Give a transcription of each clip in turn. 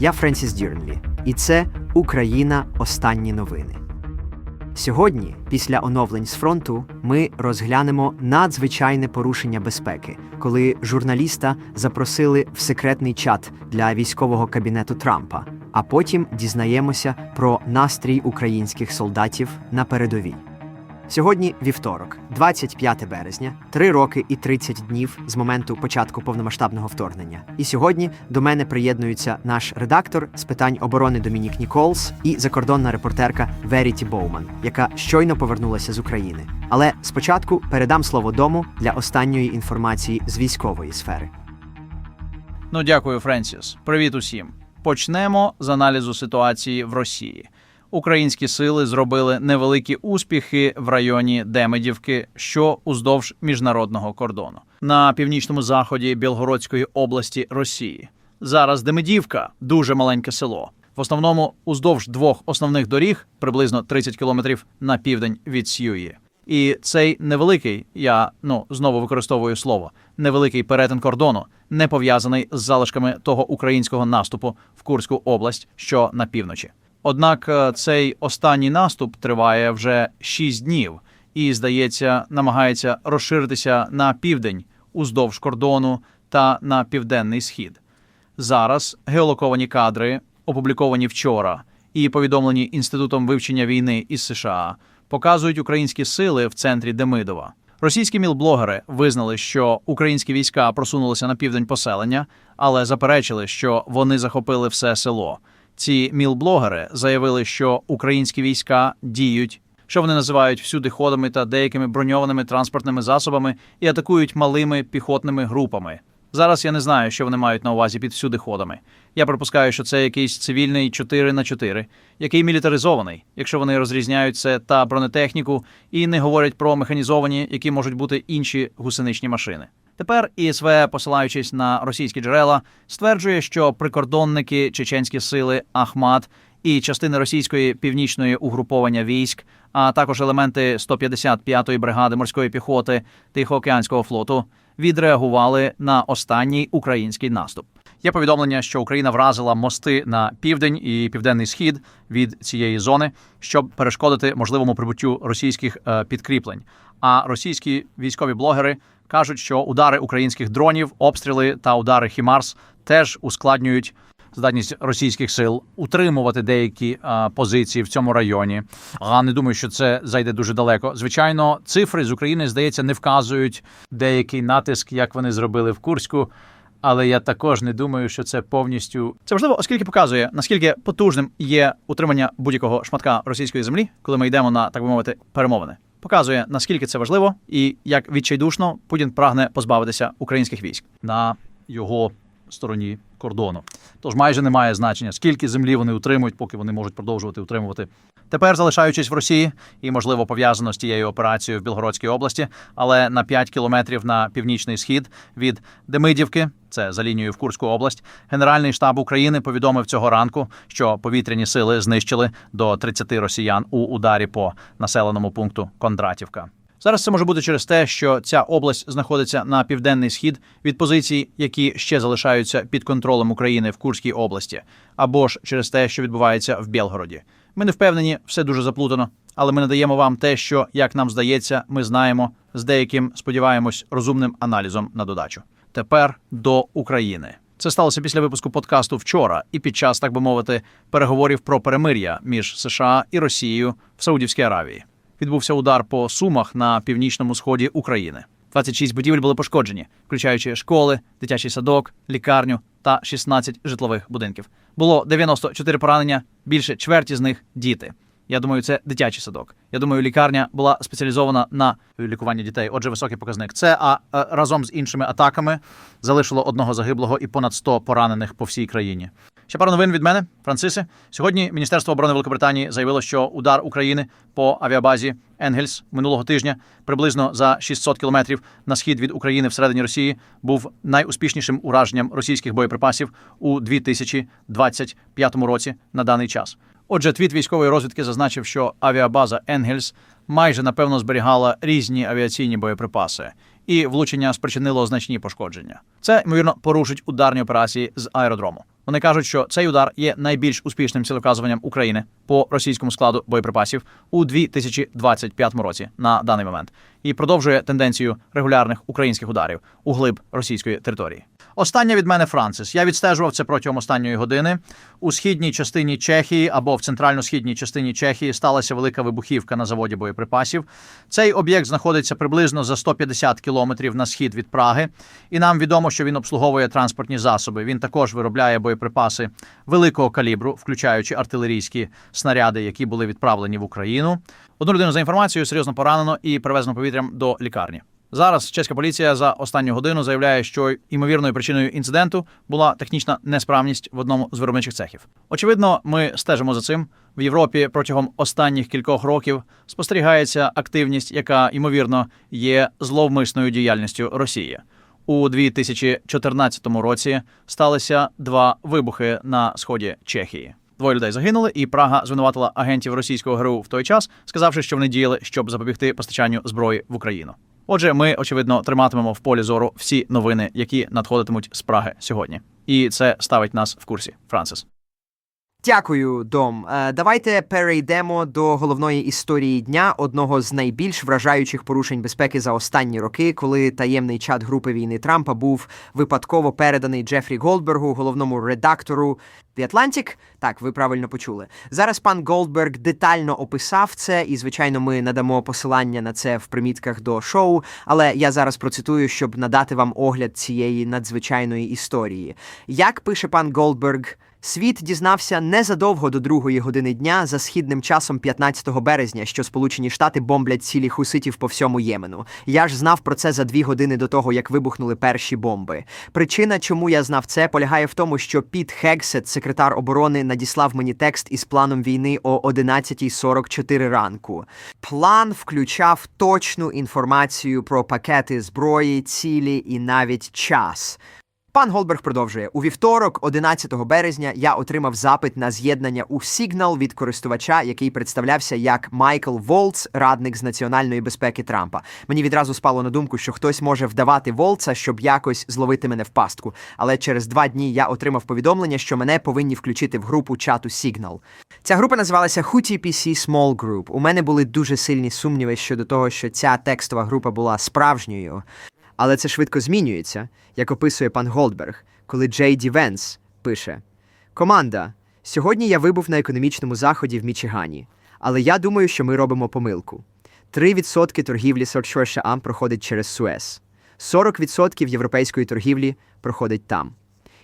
Я Френсіс Дюрнлі, і це Україна. Останні новини. Сьогодні, після оновлень з фронту, ми розглянемо надзвичайне порушення безпеки, коли журналіста запросили в секретний чат для військового кабінету Трампа, а потім дізнаємося про настрій українських солдатів на передовій. Сьогодні вівторок, 25 березня, 3 роки і 30 днів з моменту початку повномасштабного вторгнення. І сьогодні до мене приєднується наш редактор з питань оборони Домінік Ніколс і закордонна репортерка Веріті Боуман, яка щойно повернулася з України. Але спочатку передам слово дому для останньої інформації з військової сфери. Ну, дякую, Френсіс. Привіт усім. Почнемо з аналізу ситуації в Росії. Українські сили зробили невеликі успіхи в районі Демидівки, що уздовж міжнародного кордону на північному заході Білгородської області Росії. Зараз Демидівка дуже маленьке село. В основному уздовж двох основних доріг, приблизно 30 кілометрів на південь від Сюї. І цей невеликий, я ну знову використовую слово, невеликий перетин кордону не пов'язаний з залишками того українського наступу в Курську область, що на півночі. Однак е, цей останній наступ триває вже 6 днів і, здається, намагається розширитися на південь уздовж кордону та на південний схід. Зараз геолоковані кадри, опубліковані вчора, і повідомлені інститутом вивчення війни із США, показують українські сили в центрі Демидова. Російські мілблогери визнали, що українські війська просунулися на південь поселення, але заперечили, що вони захопили все село. Ці мілблогери заявили, що українські війська діють, що вони називають всюди ходами та деякими броньованими транспортними засобами і атакують малими піхотними групами. Зараз я не знаю, що вони мають на увазі під всюди ходами. Я припускаю, що це якийсь цивільний 4 на 4 який мілітаризований, якщо вони розрізняють це та бронетехніку і не говорять про механізовані, які можуть бути інші гусеничні машини. Тепер ІСВ, посилаючись на російські джерела, стверджує, що прикордонники, чеченські сили Ахмат і частини російської північної угруповання військ, а також елементи 155-ї бригади морської піхоти Тихоокеанського флоту відреагували на останній український наступ. Є повідомлення, що Україна вразила мости на південь і південний схід від цієї зони, щоб перешкодити можливому прибуттю російських е, підкріплень. А російські військові блогери кажуть, що удари українських дронів, обстріли та удари Хімарс теж ускладнюють здатність російських сил утримувати деякі а, позиції в цьому районі. А не думаю, що це зайде дуже далеко. Звичайно, цифри з України здається не вказують деякий натиск, як вони зробили в Курську. Але я також не думаю, що це повністю це важливо, оскільки показує наскільки потужним є утримання будь-якого шматка російської землі, коли ми йдемо на так би мовити перемовини. Показує наскільки це важливо, і як відчайдушно Путін прагне позбавитися українських військ на його стороні кордону. Тож майже немає значення, скільки землі вони утримують, поки вони можуть продовжувати утримувати. Тепер залишаючись в Росії і, можливо, пов'язано з тією операцією в Білгородській області, але на 5 кілометрів на північний схід від Демидівки, це за лінією в Курську область, Генеральний штаб України повідомив цього ранку, що повітряні сили знищили до 30 росіян у ударі по населеному пункту Кондратівка. Зараз це може бути через те, що ця область знаходиться на південний схід від позицій, які ще залишаються під контролем України в Курській області, або ж через те, що відбувається в Білгороді. Ми не впевнені, все дуже заплутано, але ми надаємо вам те, що, як нам здається, ми знаємо з деяким, сподіваємось, розумним аналізом на додачу. Тепер до України. Це сталося після випуску подкасту вчора і під час, так би мовити, переговорів про перемир'я між США і Росією в Саудівській Аравії. Відбувся удар по сумах на північному сході України. 26 будівель були пошкоджені, включаючи школи, дитячий садок, лікарню та 16 житлових будинків. Було 94 поранення, більше чверті з них діти. Я думаю, це дитячий садок. Я думаю, лікарня була спеціалізована на лікуванні дітей. Отже, високий показник. Це а е, разом з іншими атаками залишило одного загиблого і понад 100 поранених по всій країні. Ще пару новин від мене, Францисе. Сьогодні Міністерство оборони Великобританії заявило, що удар України по авіабазі Енгельс минулого тижня приблизно за 600 кілометрів на схід від України всередині Росії був найуспішнішим ураженням російських боєприпасів у 2025 році на даний час. Отже, твіт військової розвідки зазначив, що авіабаза Енгельс майже напевно зберігала різні авіаційні боєприпаси, і влучення спричинило значні пошкодження. Це ймовірно порушить ударні операції з аеродрому. Вони кажуть, що цей удар є найбільш успішним цілеказуванням України по російському складу боєприпасів у 2025 році на даний момент і продовжує тенденцію регулярних українських ударів у глиб російської території. Остання від мене Францис. Я відстежував це протягом останньої години. У східній частині Чехії або в центрально-східній частині Чехії сталася велика вибухівка на заводі боєприпасів. Цей об'єкт знаходиться приблизно за 150 кілометрів на схід від Праги, і нам відомо, що він обслуговує транспортні засоби. Він також виробляє боєприпаси великого калібру, включаючи артилерійські снаряди, які були відправлені в Україну. Одну людину за інформацією серйозно поранено і привезено повітрям до лікарні. Зараз чеська поліція за останню годину заявляє, що ймовірною причиною інциденту була технічна несправність в одному з виробничих цехів. Очевидно, ми стежимо за цим. В Європі протягом останніх кількох років спостерігається активність, яка ймовірно є зловмисною діяльністю Росії. У 2014 році сталися два вибухи на сході Чехії. Двоє людей загинули, і Прага звинуватила агентів російського ГРУ в той час, сказавши, що вони діяли, щоб запобігти постачанню зброї в Україну. Отже, ми очевидно триматимемо в полі зору всі новини, які надходитимуть з Праги сьогодні, і це ставить нас в курсі. Францис. Дякую, Дом. Е, Давайте перейдемо до головної історії дня, одного з найбільш вражаючих порушень безпеки за останні роки, коли таємний чат групи війни Трампа був випадково переданий Джефрі Голдбергу, головному редактору The Atlantic. Так, ви правильно почули. Зараз пан Голдберг детально описав це, і звичайно, ми надамо посилання на це в примітках до шоу. Але я зараз процитую, щоб надати вам огляд цієї надзвичайної історії. Як пише пан Голдберг. Світ дізнався незадовго до другої години дня за східним часом 15 березня, що Сполучені Штати бомблять цілі хуситів по всьому Ємену. Я ж знав про це за дві години до того, як вибухнули перші бомби. Причина, чому я знав це, полягає в тому, що Піт Хексет, секретар оборони, надіслав мені текст із планом війни о 11.44 ранку. План включав точну інформацію про пакети зброї, цілі і навіть час. Пан Голберг продовжує у вівторок, 11 березня, я отримав запит на з'єднання у Signal від користувача, який представлявся як Майкл Волц, радник з національної безпеки Трампа. Мені відразу спало на думку, що хтось може вдавати Волца, щоб якось зловити мене в пастку. Але через два дні я отримав повідомлення, що мене повинні включити в групу чату Signal. Ця група називалася HUTPC Small Group. У мене були дуже сильні сумніви щодо того, що ця текстова група була справжньою. Але це швидко змінюється, як описує пан Голдберг, коли Джей Ді Венс пише: Команда, сьогодні я вибув на економічному заході в Мічигані, але я думаю, що ми робимо помилку. 3% торгівлі США проходить через Суез, 40% європейської торгівлі проходить там.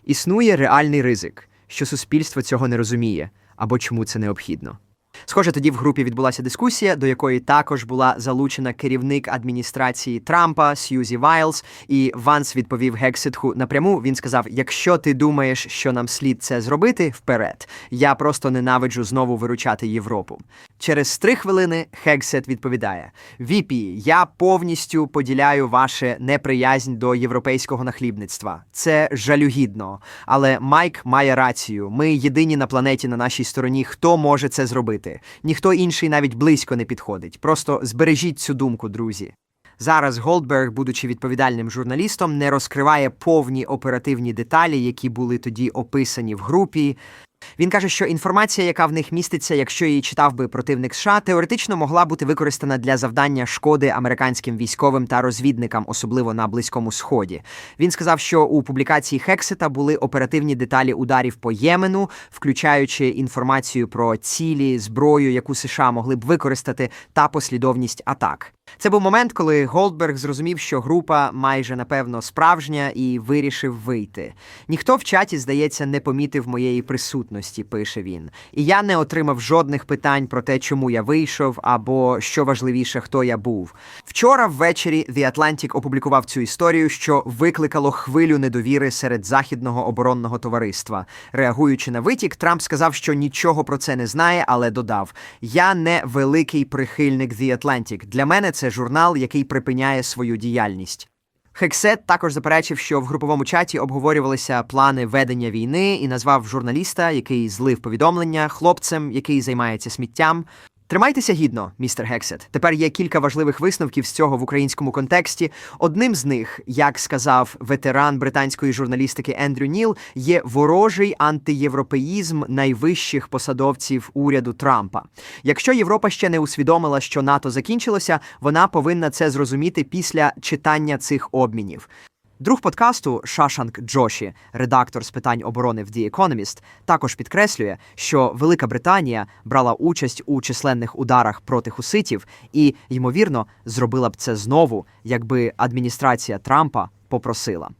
Існує реальний ризик, що суспільство цього не розуміє або чому це необхідно. Схоже, тоді в групі відбулася дискусія, до якої також була залучена керівник адміністрації Трампа Сьюзі Вайлз, і Ванс відповів Гекситху напряму. Він сказав: Якщо ти думаєш, що нам слід це зробити, вперед. Я просто ненавиджу знову виручати Європу. Через три хвилини Хексет відповідає: Віпі, я повністю поділяю ваше неприязнь до європейського нахлібництва. Це жалюгідно. Але Майк має рацію. Ми єдині на планеті на нашій стороні, хто може це зробити. Ніхто інший навіть близько не підходить. Просто збережіть цю думку, друзі. Зараз Голдберг, будучи відповідальним журналістом, не розкриває повні оперативні деталі, які були тоді описані в групі. Він каже, що інформація, яка в них міститься, якщо її читав би противник США, теоретично могла бути використана для завдання шкоди американським військовим та розвідникам, особливо на Близькому Сході. Він сказав, що у публікації Хексета були оперативні деталі ударів по Ємену, включаючи інформацію про цілі, зброю, яку США могли б використати, та послідовність атак. Це був момент, коли Голдберг зрозумів, що група майже напевно справжня, і вирішив вийти. Ніхто в чаті, здається, не помітив моєї присутності, пише він. І я не отримав жодних питань про те, чому я вийшов, або що важливіше, хто я був. Вчора ввечері The Atlantic опублікував цю історію, що викликало хвилю недовіри серед західного оборонного товариства. Реагуючи на витік, Трамп сказав, що нічого про це не знає, але додав: Я не великий прихильник The Atlantic. Для мене це журнал, який припиняє свою діяльність. Хексет також заперечив, що в груповому чаті обговорювалися плани ведення війни і назвав журналіста, який злив повідомлення, хлопцем, який займається сміттям. Тримайтеся гідно, містер Гексет. Тепер є кілька важливих висновків з цього в українському контексті. Одним з них, як сказав ветеран британської журналістики Ендрю Ніл, є ворожий антиєвропеїзм найвищих посадовців уряду Трампа. Якщо Європа ще не усвідомила, що НАТО закінчилося, вона повинна це зрозуміти після читання цих обмінів. Друг подкасту Шашанк Джоші, редактор з питань оборони в The Economist, також підкреслює, що Велика Британія брала участь у численних ударах проти хуситів і, ймовірно, зробила б це знову, якби адміністрація Трампа попросила.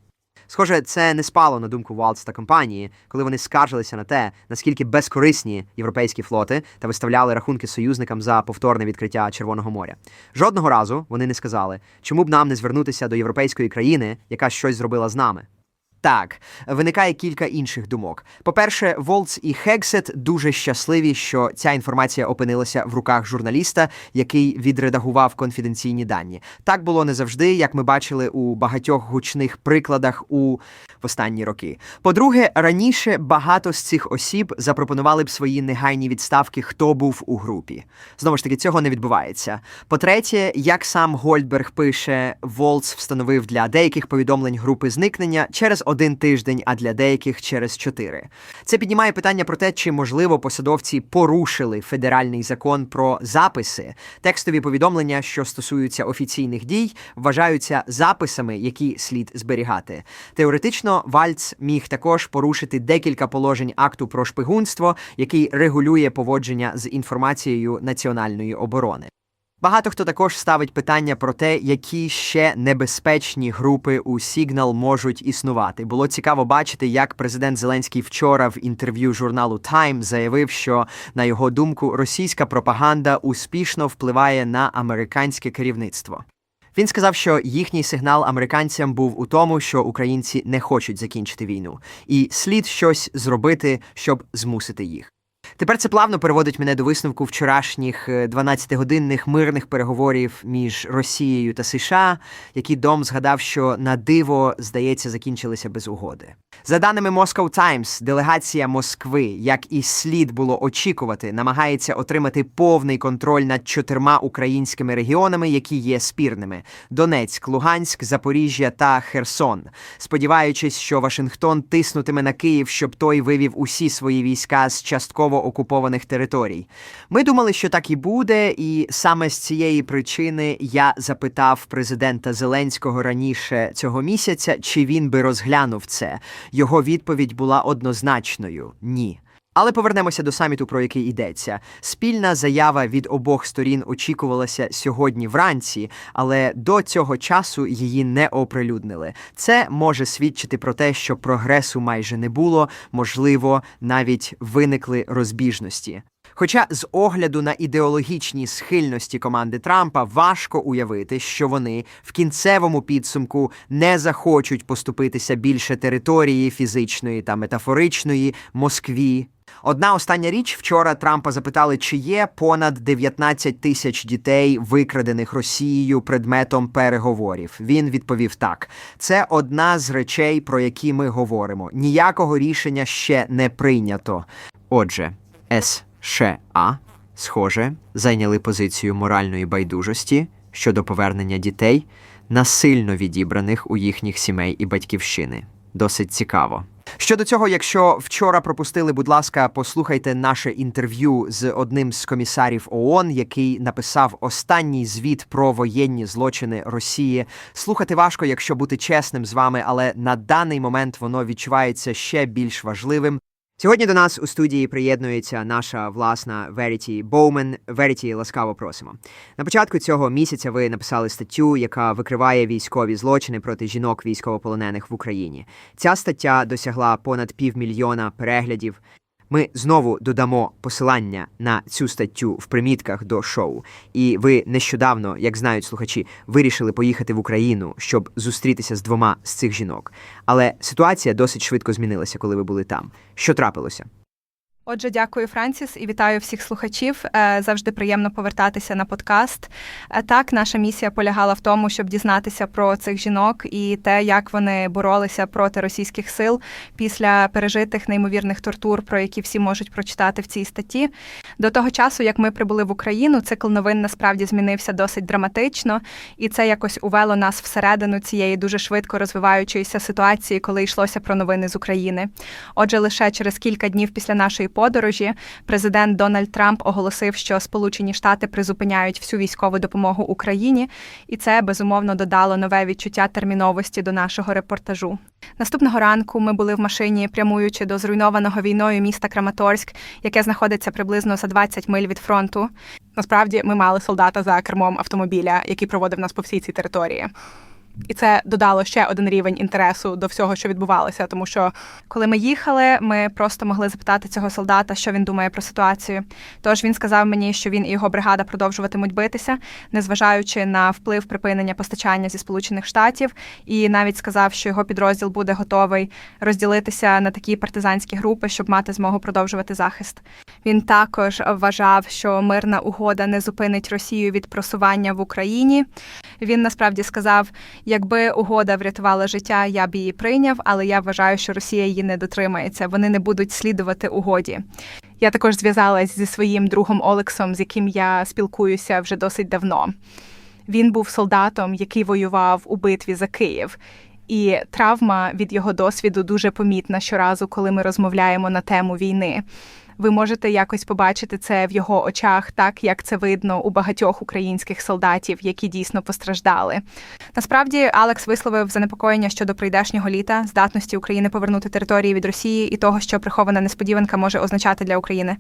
Схоже, це не спало на думку Валц та компанії, коли вони скаржилися на те, наскільки безкорисні європейські флоти та виставляли рахунки союзникам за повторне відкриття Червоного моря. Жодного разу вони не сказали, чому б нам не звернутися до європейської країни, яка щось зробила з нами. Так, виникає кілька інших думок. По-перше, Волц і Хексет дуже щасливі, що ця інформація опинилася в руках журналіста, який відредагував конфіденційні дані. Так було не завжди, як ми бачили у багатьох гучних прикладах у останні роки. По-друге, раніше багато з цих осіб запропонували б свої негайні відставки, хто був у групі. Знову ж таки, цього не відбувається. По-третє, як сам Гольдберг пише, Волц встановив для деяких повідомлень групи зникнення через один тиждень, а для деяких через чотири. Це піднімає питання про те, чи можливо посадовці порушили федеральний закон про записи. Текстові повідомлення, що стосуються офіційних дій, вважаються записами, які слід зберігати. Теоретично, Вальц міг також порушити декілька положень акту про шпигунство, який регулює поводження з інформацією національної оборони. Багато хто також ставить питання про те, які ще небезпечні групи у Signal можуть існувати. Було цікаво бачити, як президент Зеленський вчора в інтерв'ю журналу Time заявив, що на його думку російська пропаганда успішно впливає на американське керівництво. Він сказав, що їхній сигнал американцям був у тому, що українці не хочуть закінчити війну, і слід щось зробити, щоб змусити їх. Тепер це плавно переводить мене до висновку вчорашніх е, 12-годинних мирних переговорів між Росією та США, які Дом згадав, що на диво, здається, закінчилися без угоди. За даними Moscow Times, делегація Москви, як і слід було очікувати, намагається отримати повний контроль над чотирма українськими регіонами, які є спірними: Донецьк, Луганськ, Запоріжжя та Херсон, сподіваючись, що Вашингтон тиснутиме на Київ, щоб той вивів усі свої війська з частково окупованих територій. Ми думали, що так і буде, і саме з цієї причини я запитав президента Зеленського раніше цього місяця, чи він би розглянув це. Його відповідь була однозначною ні. Але повернемося до саміту, про який йдеться. Спільна заява від обох сторін очікувалася сьогодні вранці, але до цього часу її не оприлюднили. Це може свідчити про те, що прогресу майже не було, можливо, навіть виникли розбіжності. Хоча з огляду на ідеологічні схильності команди Трампа важко уявити, що вони в кінцевому підсумку не захочуть поступитися більше території фізичної та метафоричної Москві. Одна остання річ вчора Трампа запитали, чи є понад 19 тисяч дітей, викрадених Росією предметом переговорів. Він відповів так: це одна з речей, про які ми говоримо. Ніякого рішення ще не прийнято. Отже, США, схоже, зайняли позицію моральної байдужості щодо повернення дітей, насильно відібраних у їхніх сімей і батьківщини. Досить цікаво. Щодо цього, якщо вчора пропустили, будь ласка, послухайте наше інтерв'ю з одним з комісарів ООН, який написав останній звіт про воєнні злочини Росії. Слухати важко, якщо бути чесним з вами, але на даний момент воно відчувається ще більш важливим. Сьогодні до нас у студії приєднується наша власна Веріті Боумен. Веріті, ласкаво просимо. На початку цього місяця ви написали статтю, яка викриває військові злочини проти жінок військовополонених в Україні. Ця стаття досягла понад півмільйона переглядів. Ми знову додамо посилання на цю статтю в примітках до шоу. І ви нещодавно, як знають слухачі, вирішили поїхати в Україну, щоб зустрітися з двома з цих жінок. Але ситуація досить швидко змінилася, коли ви були там. Що трапилося? Отже, дякую, Франсіс, і вітаю всіх слухачів. Е, Завжди приємно повертатися на подкаст. Е, Так, наша місія полягала в тому, щоб дізнатися про цих жінок і те, як вони боролися проти російських сил після пережитих неймовірних тортур, про які всі можуть прочитати в цій статті. До того часу, як ми прибули в Україну, цикл новин насправді змінився досить драматично, і це якось увело нас всередину цієї дуже швидко розвиваючоїся ситуації, коли йшлося про новини з України. Отже, лише через кілька днів після нашої подорожі президент Дональд Трамп оголосив, що Сполучені Штати призупиняють всю військову допомогу Україні, і це безумовно додало нове відчуття терміновості до нашого репортажу. Наступного ранку ми були в машині, прямуючи до зруйнованого війною міста Краматорськ, яке знаходиться приблизно за 20 миль від фронту. Насправді ми мали солдата за кермом автомобіля, який проводив нас по всій цій території. І це додало ще один рівень інтересу до всього, що відбувалося, тому що коли ми їхали, ми просто могли запитати цього солдата, що він думає про ситуацію. Тож він сказав мені, що він і його бригада продовжуватимуть битися, незважаючи на вплив припинення постачання зі Сполучених Штатів, і навіть сказав, що його підрозділ буде готовий розділитися на такі партизанські групи, щоб мати змогу продовжувати захист. Він також вважав, що мирна угода не зупинить Росію від просування в Україні. Він насправді сказав. Якби угода врятувала життя, я б її прийняв, але я вважаю, що Росія її не дотримається. Вони не будуть слідувати угоді. Я також зв'язалась зі своїм другом Олексом, з яким я спілкуюся вже досить давно. Він був солдатом, який воював у битві за Київ. І травма від його досвіду дуже помітна щоразу, коли ми розмовляємо на тему війни. Ви можете якось побачити це в його очах, так як це видно у багатьох українських солдатів, які дійсно постраждали. Насправді, Алекс висловив занепокоєння щодо прийдешнього літа, здатності України повернути території від Росії і того, що прихована несподіванка може означати для України.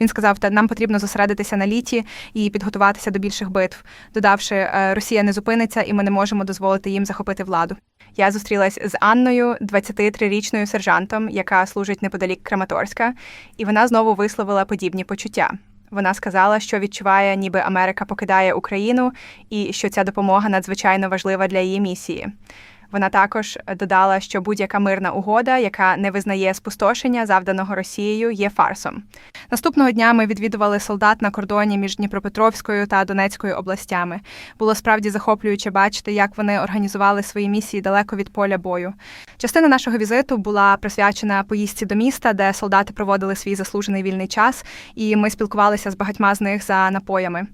Він сказав, та нам потрібно зосередитися на літі і підготуватися до більших битв, додавши, «Е, Росія не зупиниться, і ми не можемо дозволити їм захопити владу. Я зустрілась з Анною, 23-річною сержантом, яка служить неподалік Краматорська, і вона знову висловила подібні почуття. Вона сказала, що відчуває, ніби Америка покидає Україну, і що ця допомога надзвичайно важлива для її місії. Вона також додала, що будь-яка мирна угода, яка не визнає спустошення, завданого Росією, є фарсом. Наступного дня ми відвідували солдат на кордоні між Дніпропетровською та Донецькою областями. Було справді захоплююче бачити, як вони організували свої місії далеко від поля бою. Частина нашого візиту була присвячена поїздці до міста, де солдати проводили свій заслужений вільний час, і ми спілкувалися з багатьма з них за напоями.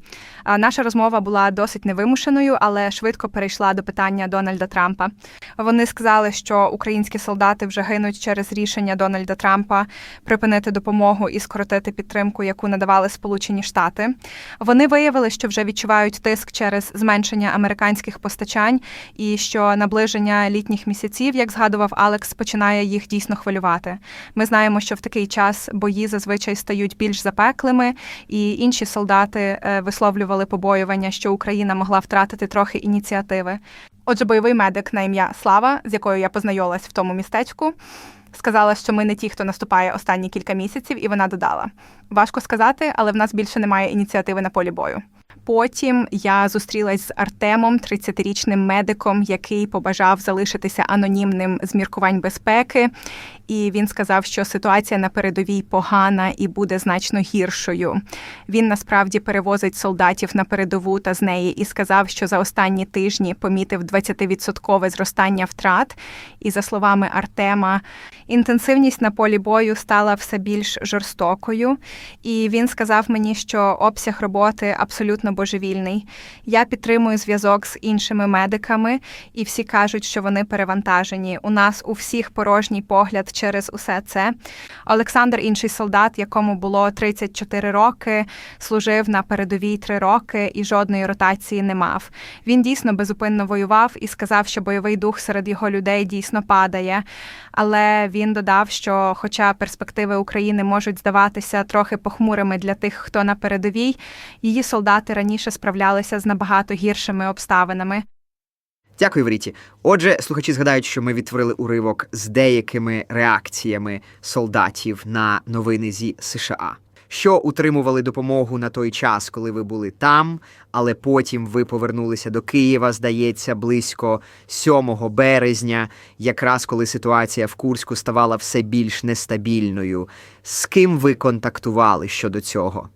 Наша розмова була досить невимушеною, але швидко перейшла до питання Дональда Трампа. Вони сказали, що українські солдати вже гинуть через рішення Дональда Трампа припинити допомогу і скоротити підтримку, яку надавали Сполучені Штати. Вони виявили, що вже відчувають тиск через зменшення американських постачань, і що наближення літніх місяців, як згадував Алекс, починає їх дійсно хвилювати. Ми знаємо, що в такий час бої зазвичай стають більш запеклими, і інші солдати е, висловлювали побоювання, що Україна могла втратити трохи ініціативи. Отже, бойовий медик на ім'я Слава, з якою я познайомилась в тому містечку, сказала, що ми не ті, хто наступає останні кілька місяців, і вона додала: важко сказати, але в нас більше немає ініціативи на полі бою. Потім я зустрілась з Артемом, 30-річним медиком, який побажав залишитися анонімним з міркувань безпеки. І він сказав, що ситуація на передовій погана і буде значно гіршою. Він насправді перевозить солдатів на передову та з неї і сказав, що за останні тижні помітив 20% зростання втрат. І за словами Артема, інтенсивність на полі бою стала все більш жорстокою. І він сказав мені, що обсяг роботи абсолютно божевільний. Я підтримую зв'язок з іншими медиками, і всі кажуть, що вони перевантажені. У нас у всіх порожній погляд через усе це. Олександр, інший солдат, якому було 34 роки, служив на передовій 3 роки і жодної ротації не мав. Він дійсно безупинно воював і сказав, що бойовий дух серед його людей дійсно падає. Але він додав, що, хоча перспективи України можуть здаватися трохи похмурими для тих, хто на передовій, її солдати раніше справлялися з набагато гіршими обставинами. Дякую, Вріті. Отже, слухачі згадають, що ми відтворили уривок з деякими реакціями солдатів на новини зі США. що утримували допомогу на той час, коли ви були там, але потім ви повернулися до Києва, здається, близько 7 березня, якраз коли ситуація в Курську ставала все більш нестабільною. З ким ви контактували щодо цього?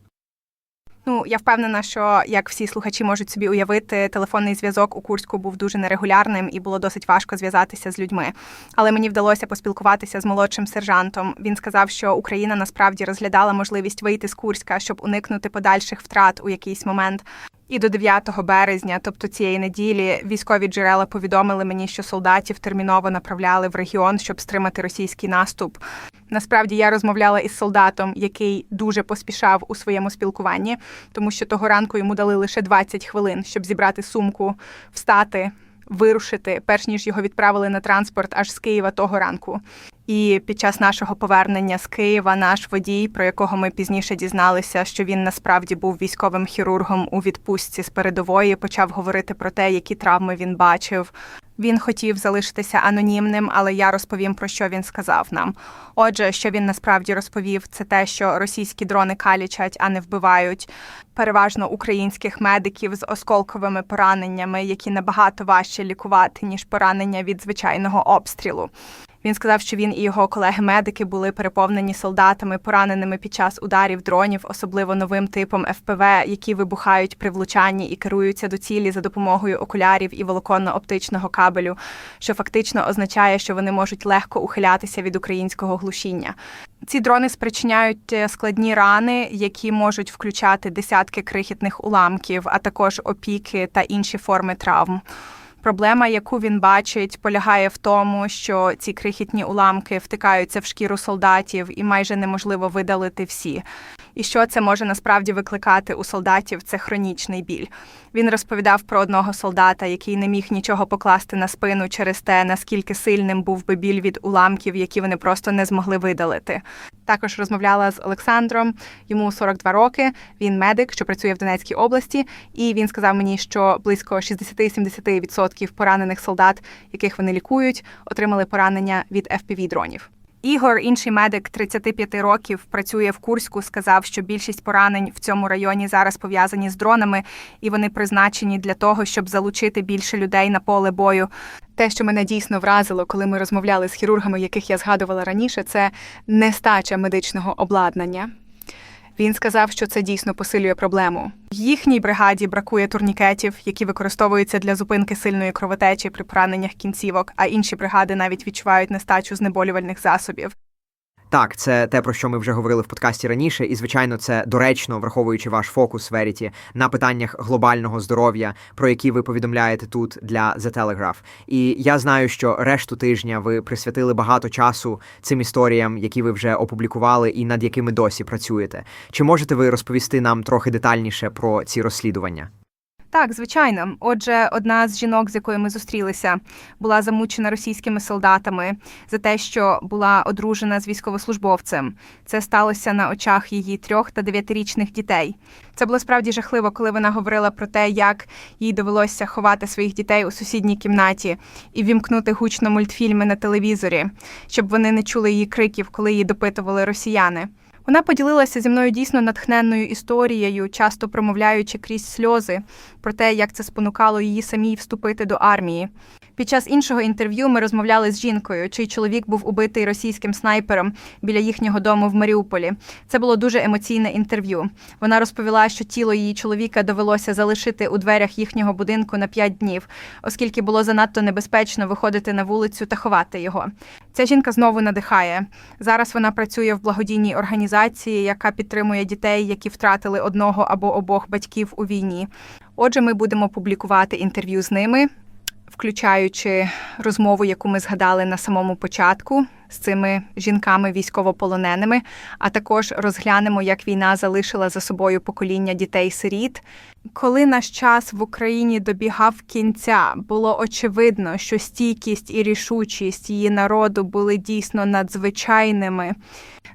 Ну, я впевнена, що як всі слухачі можуть собі уявити, телефонний зв'язок у Курську був дуже нерегулярним і було досить важко зв'язатися з людьми. Але мені вдалося поспілкуватися з молодшим сержантом. Він сказав, що Україна насправді розглядала можливість вийти з Курська, щоб уникнути подальших втрат у якийсь момент. І до 9 березня, тобто цієї неділі, військові джерела повідомили мені, що солдатів терміново направляли в регіон, щоб стримати російський наступ. Насправді я розмовляла із солдатом, який дуже поспішав у своєму спілкуванні, тому що того ранку йому дали лише 20 хвилин, щоб зібрати сумку, встати, вирушити, перш ніж його відправили на транспорт аж з Києва того ранку. І під час нашого повернення з Києва наш водій, про якого ми пізніше дізналися, що він насправді був військовим хірургом у відпустці з передової, почав говорити про те, які травми він бачив. Він хотів залишитися анонімним, але я розповім про що він сказав нам. Отже, що він насправді розповів, це те, що російські дрони калічать, а не вбивають. Переважно українських медиків з осколковими пораненнями, які набагато важче лікувати ніж поранення від звичайного обстрілу. Він сказав, що він і його колеги-медики були переповнені солдатами, пораненими під час ударів дронів, особливо новим типом ФПВ, які вибухають при влучанні і керуються до цілі за допомогою окулярів і волоконно-оптичного кабелю, що фактично означає, що вони можуть легко ухилятися від українського глушіння. Ці дрони спричиняють е, складні рани, які можуть включати десятки крихітних уламків, а також опіки та інші форми травм. Проблема, яку він бачить, полягає в тому, що ці крихітні уламки втикаються в шкіру солдатів і майже неможливо видалити всі. І що це може насправді викликати у солдатів це хронічний біль. Він розповідав про одного солдата, який не міг нічого покласти на спину через те, наскільки сильним був би біль від уламків, які вони просто не змогли видалити. Також розмовляла з Олександром, йому 42 роки. Він медик, що працює в Донецькій області, і він сказав мені, що близько 60-70% поранених солдат, яких вони лікують, отримали поранення від fpv дронів. Ігор, інший медик 35 років, працює в Курську. Сказав, що більшість поранень в цьому районі зараз пов'язані з дронами, і вони призначені для того, щоб залучити більше людей на поле бою. Те, що мене дійсно вразило, коли ми розмовляли з хірургами, яких я згадувала раніше, це нестача медичного обладнання. Він сказав, що це дійсно посилює проблему. Їхній бригаді бракує турнікетів, які використовуються для зупинки сильної кровотечі при пораненнях кінцівок, а інші бригади навіть відчувають нестачу знеболювальних засобів. Так, це те, про що ми вже говорили в подкасті раніше, і звичайно, це доречно, враховуючи ваш фокус Веріті на питаннях глобального здоров'я, про які ви повідомляєте тут для The Telegraph. І я знаю, що решту тижня ви присвятили багато часу цим історіям, які ви вже опублікували і над якими досі працюєте. Чи можете ви розповісти нам трохи детальніше про ці розслідування? Так, звичайно. Отже, одна з жінок, з якою ми зустрілися, була замучена російськими солдатами за те, що була одружена з військовослужбовцем. Це сталося на очах її трьох та дев'ятирічних дітей. Це було справді жахливо, коли вона говорила про те, як їй довелося ховати своїх дітей у сусідній кімнаті і вімкнути гучно мультфільми на телевізорі, щоб вони не чули її криків, коли її допитували росіяни. Вона поділилася зі мною дійсно натхненною історією, часто промовляючи крізь сльози про те, як це спонукало її самій вступити до армії. Під час іншого інтерв'ю ми розмовляли з жінкою, чий чоловік був убитий російським снайпером біля їхнього дому в Маріуполі. Це було дуже емоційне інтерв'ю. Вона розповіла, що тіло її чоловіка довелося залишити у дверях їхнього будинку на п'ять днів, оскільки було занадто небезпечно виходити на вулицю та ховати його. Ця жінка знову надихає. Зараз вона працює в благодійній організації, яка підтримує дітей, які втратили одного або обох батьків у війні. Отже, ми будемо публікувати інтерв'ю з ними, включаючи розмову, яку ми згадали на самому початку з цими жінками військовополоненими, а також розглянемо, як війна залишила за собою покоління дітей-сиріт. Коли наш час в Україні добігав кінця, було очевидно, що стійкість і рішучість її народу були дійсно надзвичайними.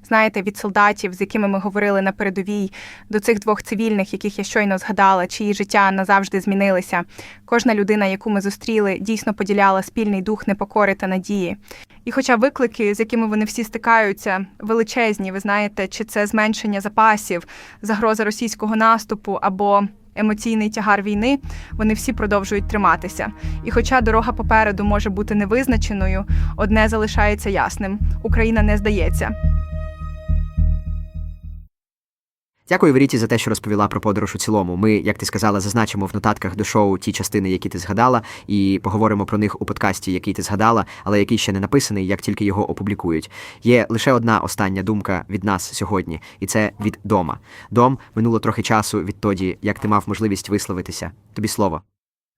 Знаєте, від солдатів, з якими ми говорили на передовій, до цих двох цивільних, яких я щойно згадала, чиї життя назавжди змінилися. Кожна людина, яку ми зустріли, дійсно поділяла спільний дух непокори та надії. І хоча виклики, з якими вони всі стикаються, величезні, ви знаєте, чи це зменшення запасів, загроза російського наступу або емоційний тягар війни, вони всі продовжують триматися. І хоча дорога попереду може бути невизначеною, одне залишається ясним: Україна не здається. Дякую Веріті за те, що розповіла про подорож у цілому. Ми, як ти сказала, зазначимо в нотатках до шоу ті частини, які ти згадала, і поговоримо про них у подкасті, який ти згадала, але який ще не написаний, як тільки його опублікують. Є лише одна остання думка від нас сьогодні, і це від дома. Дом минуло трохи часу відтоді, як ти мав можливість висловитися. Тобі слово.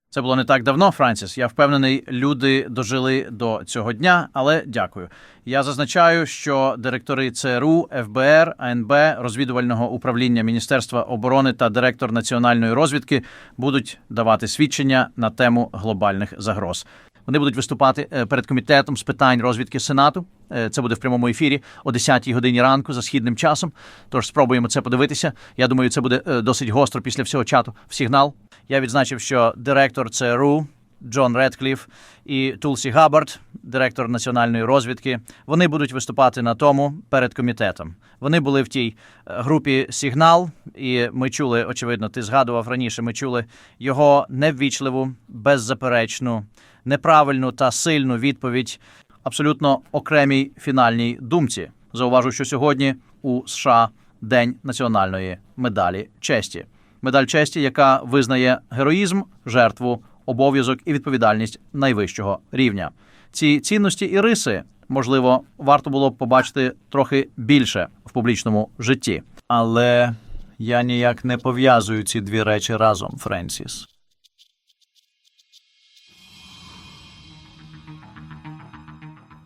Це було не так давно, Франсіс. Я впевнений, люди дожили до цього дня, але дякую. Я зазначаю, що директори ЦРУ, ФБР, АНБ, розвідувального управління Міністерства оборони та директор національної розвідки будуть давати свідчення на тему глобальних загроз. Вони будуть виступати е, перед комітетом з питань розвідки Сенату. Е, Це буде в прямому ефірі о 10-й годині ранку за східним часом. Тож спробуємо це подивитися. Я думаю, це буде е, досить гостро після всього чату в сигнал. Я відзначив, що директор ЦРУ Джон Редкліф і Тулсі Габбард, директор національної розвідки, вони будуть виступати на тому перед комітетом. Вони були в тій групі Сигнал, і ми чули, очевидно, ти згадував раніше. Ми чули його неввічливу, беззаперечну, неправильну та сильну відповідь абсолютно окремій фінальній думці. Зауважу, що сьогодні у США День національної медалі честі. Медаль честі, яка визнає героїзм, жертву, обов'язок і відповідальність найвищого рівня. Ці цінності і риси, можливо, варто було б побачити трохи більше в публічному житті. Але я ніяк не пов'язую ці дві речі разом, Френсіс.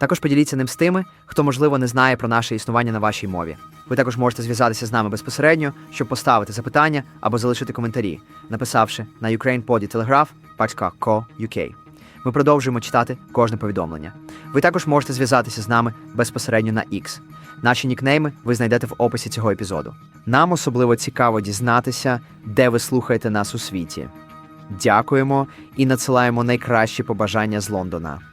Також поділіться ним з тими, хто, можливо, не знає про наше існування на вашій мові. Ви також можете зв'язатися з нами безпосередньо, щоб поставити запитання або залишити коментарі, написавши на ukrainepoditelegraph.co.uk. Ми продовжуємо читати кожне повідомлення. Ви також можете зв'язатися з нами безпосередньо на X. Наші нікнейми ви знайдете в описі цього епізоду. Нам особливо цікаво дізнатися, де ви слухаєте нас у світі. Дякуємо і надсилаємо найкращі побажання з Лондона.